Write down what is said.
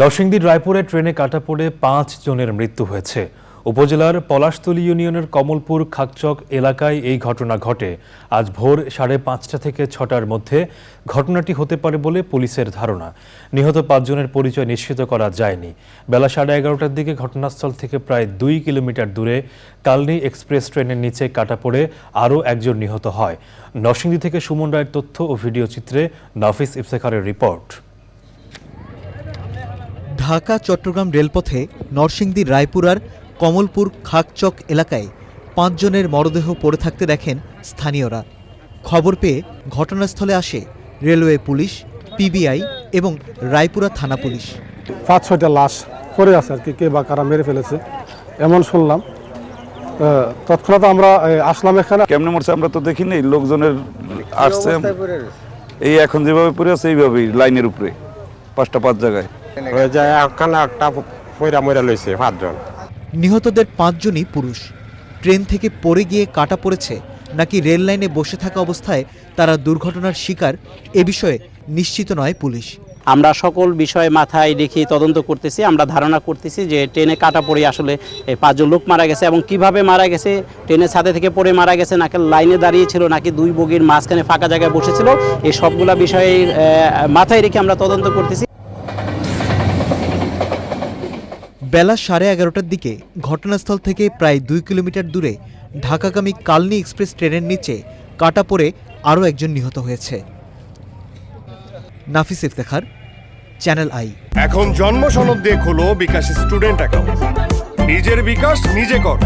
নরসিংদীর রায়পুরে ট্রেনে কাটা পড়ে পাঁচ জনের মৃত্যু হয়েছে। উপজেলার পলাশতলী ইউনিয়নের কমলপুর খাকচক এলাকায় এই ঘটনা ঘটে। আজ ভোর সাড়ে পাঁচটা থেকে ছটার মধ্যে ঘটনাটি হতে পারে বলে পুলিশের ধারণা। নিহত পাঁচজনের পরিচয় নিশ্চিত করা যায়নি। বেলা সাড়ে এগারোটার দিকে ঘটনাস্থল থেকে প্রায় দুই কিলোমিটার দূরে কালনি এক্সপ্রেস ট্রেনের নিচে কাটা পড়ে আরও একজন নিহত হয়। নরসিংদী থেকে সুমন রায়ের তথ্য ও ভিডিও চিত্রে নাফিস ইফতেখারের রিপোর্ট। ঢাকা চট্টগ্রাম রেলপথে নরসিংদী রায়পুরার কমলপুর খাকচক এলাকায় পাঁচজনের মরদেহ পড়ে থাকতে দেখেন স্থানীয়রা। খবর পেয়ে ঘটনাস্থলে আসে রেলওয়ে পুলিশ পিবিআই এবং রায়পুরা থানা পুলিশ। পাঁচ ছয়টা লাশ পড়ে আছে আর কি কে বা কারা মেরে ফেলেছে এমন শুনলাম। তৎক্ষণাৎ আমরা আসলাম এখানে। কেমনে মরছে আমরা তো দেখিনি লোকজনের আসছে। এই এখন যেভাবে পড়ে আছে এইভাবেই লাইনের উপরে পাঁচটা পাঁচ জায়গায়। একটা পয়রা ময়রা লইছে পাঁচজন। নিহতদের পাঁচজনই পুরুষ। ট্রেন থেকে পড়ে গিয়ে কাটা পড়েছে নাকি রেল লাইনে বসে থাকা অবস্থায় তারা দুর্ঘটনার শিকার এ বিষয়ে নিশ্চিত নয় পুলিশ। আমরা সকল বিষয় মাথায় রেখে তদন্ত করতেছি আমরা ধারণা করতেছি যে ট্রেনে কাটা পড়ে আসলে পাঁচজন লোক মারা গেছে এবং কীভাবে মারা গেছে ট্রেনের ছাদে থেকে পড়ে মারা গেছে নাকি লাইনে দাঁড়িয়েছিল নাকি দুই বগির মাঝখানে ফাঁকা জায়গায় বসেছিল এই সবগুলা বিষয়ে আহ, মাথায় রেখে আমরা তদন্ত করতেছি। বেলা সাড়ে এগারোটার দিকে ঘটনাস্থল থেকে প্রায় দুই কিলোমিটার দূরে ঢাকাগামী কালনি এক্সপ্রেস ট্রেনের নিচে কাটা পড়ে আরও একজন নিহত হয়েছে। Nafis Iftekhar, Channel I. এখন জন্ম সনদ দিয়ে খোলো বিকাশ স্টুডেন্ট অ্যাকাউন্ট। নিজের বিকাশ নিজে কর।